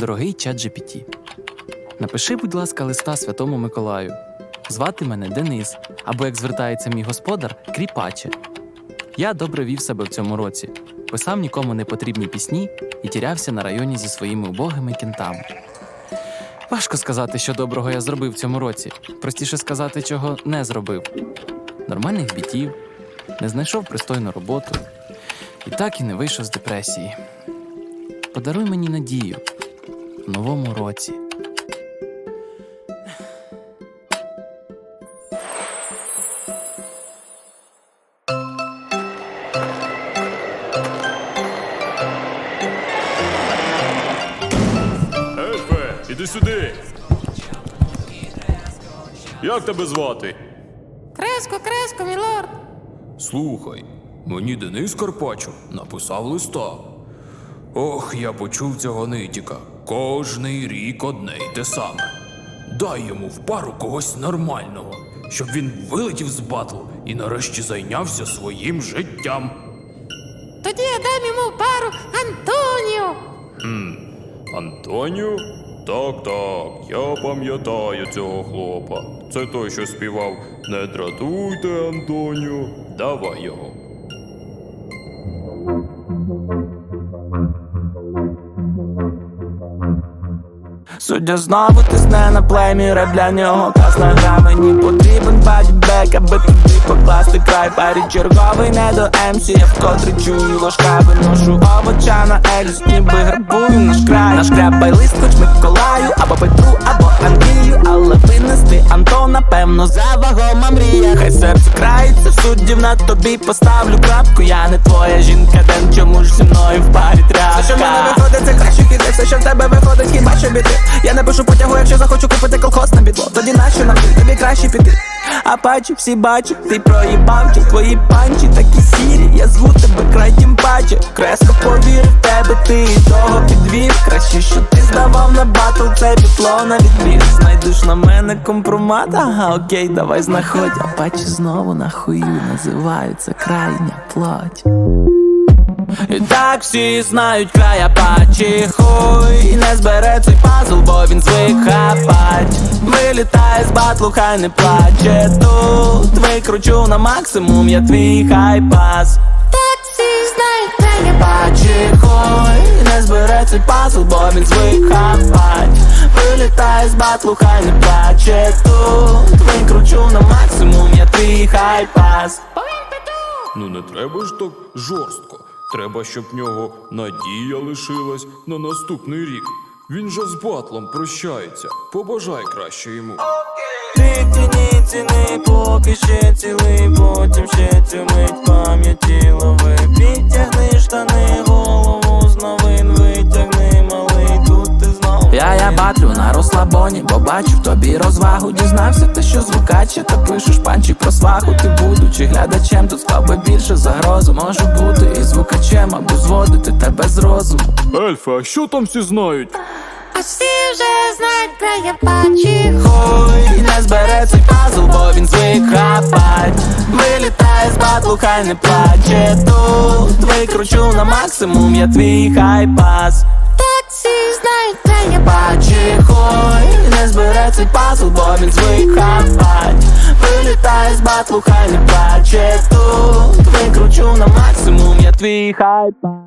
Дорогий чат GPT, напиши, будь ласка, листа Святому Миколаю. Звати мене Денис, або як звертається мій господар, Кріпаче. Я добре вів себе в цьому році, писав нікому не потрібні пісні і тірявся на районі зі своїми убогими кінтами. Важко сказати, що доброго я зробив в цьому році. Простіше сказати, чого не зробив. Нормальних бітів, не знайшов пристойну роботу і так і не вийшов з депресії. Подаруй мені надію новому році. Ельфе, іди сюди. Як тебе звати? Креско, креско, мілорд. Слухай, мені Денис Карпачов написав листа. Ох, я почув цього нитіка. Кожний рік одне й те саме. Дай йому в пару когось нормального, щоб він вилетів з батлу і нарешті зайнявся своїм життям. Тоді я дам йому пару Антоніо. Антонію? Так, так, я пам'ятаю цього хлопа. Це той, що співав Не дратуйте, Антонію, давай його. Суддя знову тисне на племі, реп для нього. Класна гра Мені потрібен бадібек, аби туди покласти край. Парі черговий не до МС, я вкотре чую ложка Виношу овоча на екзит, ніби грабую наш край. Наш кряпай лист хоч Миколаю, або Петру, або Андрію. Але винести Антона, певно, за вагома мрія. Хай серце крається, суддів на тобі поставлю крапку. Я не твоя жінка, ден чому ж зі мною в парі тряска Все, що в тебе виходить, хіба що біти Я не пишу потягу, якщо захочу купити колхоз на бідло Тоді нащо нам тобі краще піти. А паче всі бачать, ти проїбав чи твої панчі такі сірі, я зву тебе край тім паче. Креско повірив в тебе, ти і того підвів. Краще, що ти здавав на батл, це бітло на відбір Знайдеш на мене компромат, ага, окей, давай знаходь. А паче знову на хую називаються крайня плоть і так всі знають край Апачі Хуй не збере цей пазл, бо він звик хапать. Вилітає з батлу, хай не плаче. Тут Викручу на максимум, я твій хайпас. Так всі знають, де я Пачі. Хуй не збере цей пазл, бо він звик хапать. Вилітає з батлу, хай не плаче. Тут Викручу на максимум, я твій хайпас. Ну не треба ж так жорстко. Треба, щоб в нього надія лишилась на наступний рік. Він же з батлом прощається. Побажай краще йому. Ти тіні ціни, поки ще розслабоні, бо бачу в тобі розвагу. Дізнався те, що звукаче, та пишеш панчик про сваху. Ти будучи глядачем, тут склав би більше загрозу. Можу бути і звукачем, або зводити тебе з розуму. Ельфа, а що там всі знають? А всі вже знають, де я бачу. Хуй не збере цей пазл, бо він звик хапать Вилітає з батлу, хай не плаче. Тут Викручу на максимум, я твій хайпас. Так всі знають, де я бачу. Хуй не збере цей пазл, бо він звик хапать Вилітає з батлу, хай не плаче тут. Викручу на максимум, я твій хайпас